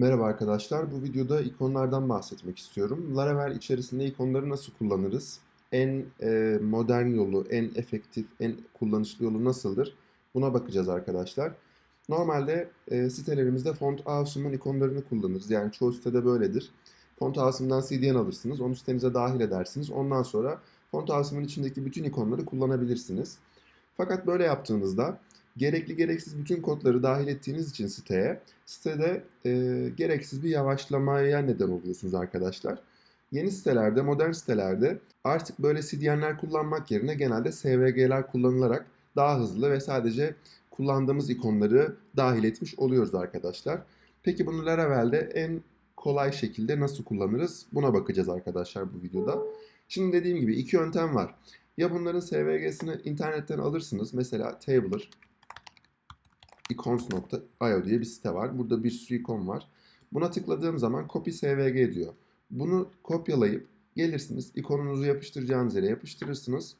Merhaba arkadaşlar. Bu videoda ikonlardan bahsetmek istiyorum. Laravel içerisinde ikonları nasıl kullanırız? En e, modern yolu, en efektif, en kullanışlı yolu nasıldır? Buna bakacağız arkadaşlar. Normalde e, sitelerimizde Font Awesome'un ikonlarını kullanırız. Yani çoğu sitede böyledir. Font Awesome'dan CDN alırsınız. Onu sitenize dahil edersiniz. Ondan sonra Font Awesome'un içindeki bütün ikonları kullanabilirsiniz. Fakat böyle yaptığınızda gerekli gereksiz bütün kodları dahil ettiğiniz için siteye sitede e, gereksiz bir yavaşlamaya neden oluyorsunuz arkadaşlar. Yeni sitelerde, modern sitelerde artık böyle CDN'ler kullanmak yerine genelde SVG'ler kullanılarak daha hızlı ve sadece kullandığımız ikonları dahil etmiş oluyoruz arkadaşlar. Peki bunu Laravel'de en kolay şekilde nasıl kullanırız? Buna bakacağız arkadaşlar bu videoda. Şimdi dediğim gibi iki yöntem var. Ya bunların SVG'sini internetten alırsınız. Mesela Tabler, icons.io diye bir site var. Burada bir sürü ikon var. Buna tıkladığım zaman copy svg diyor. Bunu kopyalayıp gelirsiniz ikonunuzu yapıştıracağınız yere yapıştırırsınız.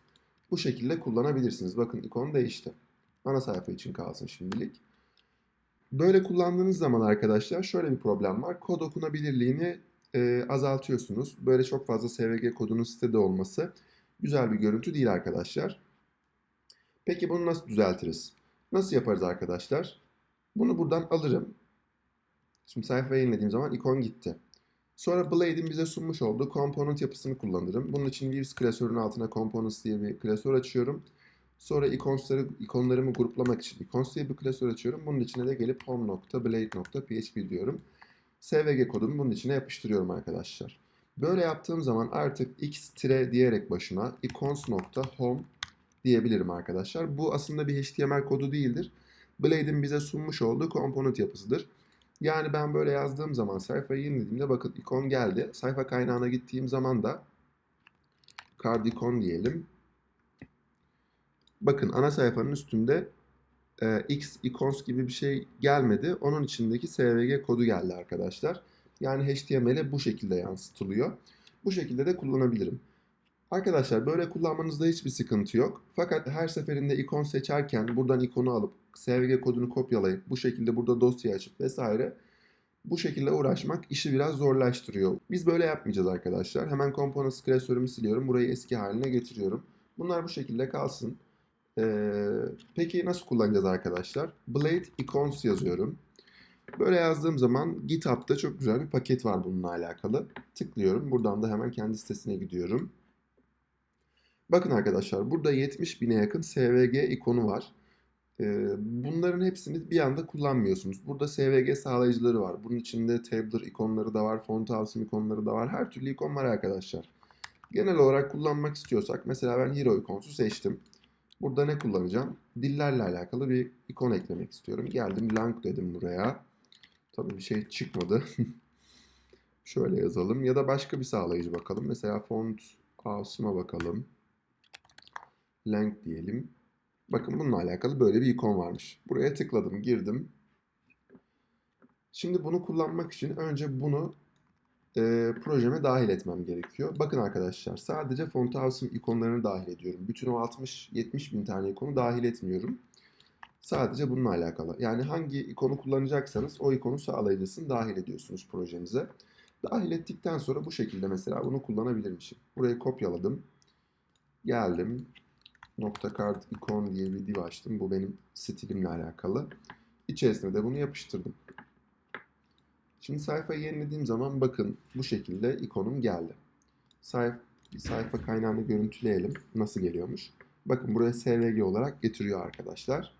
Bu şekilde kullanabilirsiniz. Bakın ikon değişti. Ana sayfa için kalsın şimdilik. Böyle kullandığınız zaman arkadaşlar şöyle bir problem var. Kod okunabilirliğini e, azaltıyorsunuz. Böyle çok fazla SVG kodunun sitede olması güzel bir görüntü değil arkadaşlar. Peki bunu nasıl düzeltiriz? Nasıl yaparız arkadaşlar? Bunu buradan alırım. Şimdi sayfayı yenilediğim zaman ikon gitti. Sonra Blade'in bize sunmuş olduğu component yapısını kullanırım. Bunun için Views klasörünün altına Components diye bir klasör açıyorum. Sonra ikonsları, ikonlarımı gruplamak için icons diye bir klasör açıyorum. Bunun içine de gelip home.blade.php diyorum. SVG kodumu bunun içine yapıştırıyorum arkadaşlar. Böyle yaptığım zaman artık x tire diyerek başına icons.home diyebilirim arkadaşlar. Bu aslında bir HTML kodu değildir. Blade'in bize sunmuş olduğu komponent yapısıdır. Yani ben böyle yazdığım zaman sayfayı yenilediğimde bakın ikon geldi. Sayfa kaynağına gittiğim zaman da card ikon diyelim. Bakın ana sayfanın üstünde e, X icons gibi bir şey gelmedi. Onun içindeki SVG kodu geldi arkadaşlar. Yani HTML'e bu şekilde yansıtılıyor. Bu şekilde de kullanabilirim. Arkadaşlar böyle kullanmanızda hiçbir sıkıntı yok. Fakat her seferinde ikon seçerken buradan ikonu alıp SVG kodunu kopyalayıp bu şekilde burada dosya açıp vesaire bu şekilde uğraşmak işi biraz zorlaştırıyor. Biz böyle yapmayacağız arkadaşlar. Hemen Components klasörümü siliyorum. Burayı eski haline getiriyorum. Bunlar bu şekilde kalsın. Ee, peki nasıl kullanacağız arkadaşlar? Blade Icons yazıyorum. Böyle yazdığım zaman GitHub'da çok güzel bir paket var bununla alakalı. Tıklıyorum. Buradan da hemen kendi sitesine gidiyorum. Bakın arkadaşlar burada 70 bine yakın SVG ikonu var. Ee, bunların hepsini bir anda kullanmıyorsunuz. Burada SVG sağlayıcıları var. Bunun içinde Tabler ikonları da var, Font Awesome ikonları da var. Her türlü ikon var arkadaşlar. Genel olarak kullanmak istiyorsak mesela ben Hero ikonsu seçtim. Burada ne kullanacağım? Dillerle alakalı bir ikon eklemek istiyorum. Geldim lang dedim buraya. Tabii bir şey çıkmadı. Şöyle yazalım ya da başka bir sağlayıcı bakalım. Mesela Font Awesome'a bakalım. Length diyelim. Bakın bununla alakalı böyle bir ikon varmış. Buraya tıkladım, girdim. Şimdi bunu kullanmak için önce bunu e, projeme dahil etmem gerekiyor. Bakın arkadaşlar sadece Font Awesome ikonlarını dahil ediyorum. Bütün o 60-70 bin tane ikonu dahil etmiyorum. Sadece bununla alakalı. Yani hangi ikonu kullanacaksanız o ikonu sağlayıcısını dahil ediyorsunuz projenize. Dahil ettikten sonra bu şekilde mesela bunu kullanabilirmişim. Burayı kopyaladım. Geldim nokta card icon diye bir div açtım. Bu benim stilimle alakalı. İçerisine de bunu yapıştırdım. Şimdi sayfayı yenilediğim zaman bakın bu şekilde ikonum geldi. Sayf sayfa kaynağını görüntüleyelim. Nasıl geliyormuş. Bakın buraya SVG olarak getiriyor arkadaşlar.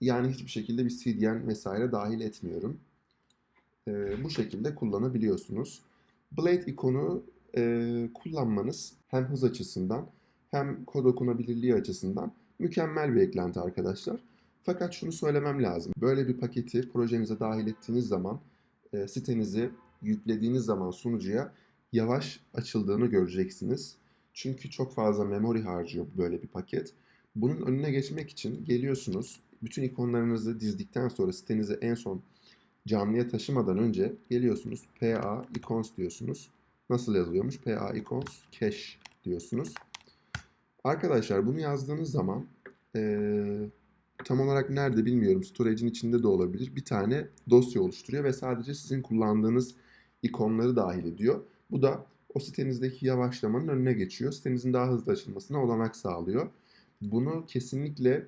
Yani hiçbir şekilde bir CDN vesaire dahil etmiyorum. Ee, bu şekilde kullanabiliyorsunuz. Blade ikonu e, kullanmanız hem hız açısından hem kod okunabilirliği açısından mükemmel bir eklenti arkadaşlar. Fakat şunu söylemem lazım. Böyle bir paketi projenize dahil ettiğiniz zaman e, sitenizi yüklediğiniz zaman sunucuya yavaş açıldığını göreceksiniz. Çünkü çok fazla memory harcıyor böyle bir paket. Bunun önüne geçmek için geliyorsunuz. Bütün ikonlarınızı dizdikten sonra sitenizi en son canlıya taşımadan önce geliyorsunuz. PA icons diyorsunuz. Nasıl yazılıyormuş? PA icons cache diyorsunuz. Arkadaşlar bunu yazdığınız zaman e, tam olarak nerede bilmiyorum. Storage'in içinde de olabilir. Bir tane dosya oluşturuyor ve sadece sizin kullandığınız ikonları dahil ediyor. Bu da o sitenizdeki yavaşlamanın önüne geçiyor. Sitenizin daha hızlı açılmasına olanak sağlıyor. Bunu kesinlikle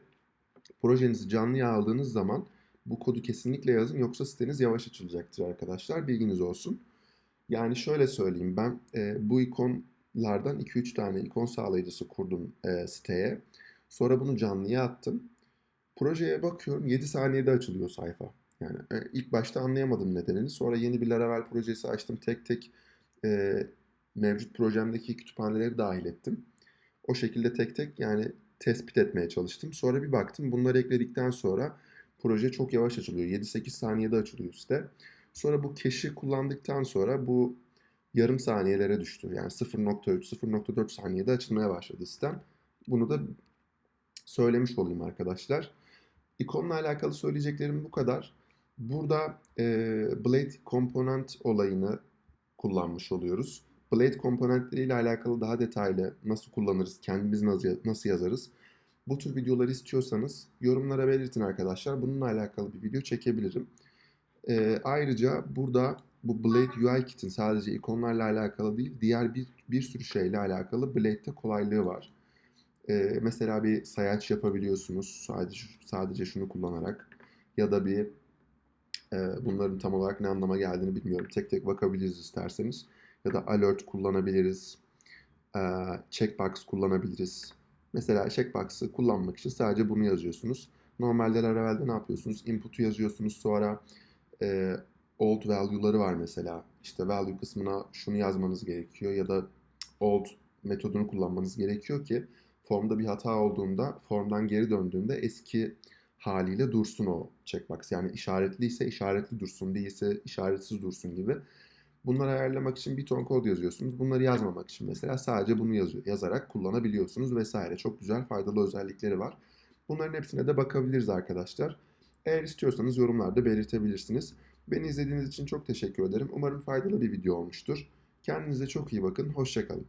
projenizi canlıya aldığınız zaman bu kodu kesinlikle yazın yoksa siteniz yavaş açılacaktır arkadaşlar. Bilginiz olsun. Yani şöyle söyleyeyim ben e, bu ikonlardan 2-3 tane ikon sağlayıcısı kurdum e, siteye. Sonra bunu canlıya attım. Projeye bakıyorum 7 saniyede açılıyor sayfa. Yani e, ilk başta anlayamadım nedenini. Sonra yeni bir Laravel projesi açtım. Tek tek e, mevcut projemdeki kütüphaneleri dahil ettim. O şekilde tek tek yani tespit etmeye çalıştım. Sonra bir baktım bunları ekledikten sonra proje çok yavaş açılıyor. 7-8 saniyede açılıyor site. Sonra bu cache'i kullandıktan sonra bu yarım saniyelere düştü. Yani 0.3, 0.4 saniyede açılmaya başladı sistem. Bunu da söylemiş olayım arkadaşlar. İkonla alakalı söyleyeceklerim bu kadar. Burada e, Blade komponent olayını kullanmış oluyoruz. Blade komponentleriyle alakalı daha detaylı nasıl kullanırız, kendimiz nasıl, yazarız. Bu tür videoları istiyorsanız yorumlara belirtin arkadaşlar. Bununla alakalı bir video çekebilirim. E, ayrıca burada bu Blade UI Kit'in sadece ikonlarla alakalı değil, diğer bir, bir sürü şeyle alakalı Blade'de kolaylığı var. E, mesela bir sayaç yapabiliyorsunuz sadece sadece şunu kullanarak ya da bir e, bunların tam olarak ne anlama geldiğini bilmiyorum. Tek tek bakabiliriz isterseniz ya da alert kullanabiliriz. E, checkbox kullanabiliriz. Mesela checkbox'ı kullanmak için sadece bunu yazıyorsunuz. Normalde Laravel'de ne yapıyorsunuz? Input'u yazıyorsunuz sonra e, old value'ları var mesela. İşte value kısmına şunu yazmanız gerekiyor ya da old metodunu kullanmanız gerekiyor ki formda bir hata olduğunda formdan geri döndüğünde eski haliyle dursun o checkbox. Yani işaretliyse işaretli dursun, değilse işaretsiz dursun gibi. Bunları ayarlamak için bir ton kod yazıyorsunuz. Bunları yazmamak için mesela sadece bunu yazıyor, yazarak kullanabiliyorsunuz vesaire. Çok güzel faydalı özellikleri var. Bunların hepsine de bakabiliriz arkadaşlar. Eğer istiyorsanız yorumlarda belirtebilirsiniz. Beni izlediğiniz için çok teşekkür ederim. Umarım faydalı bir video olmuştur. Kendinize çok iyi bakın. Hoşçakalın.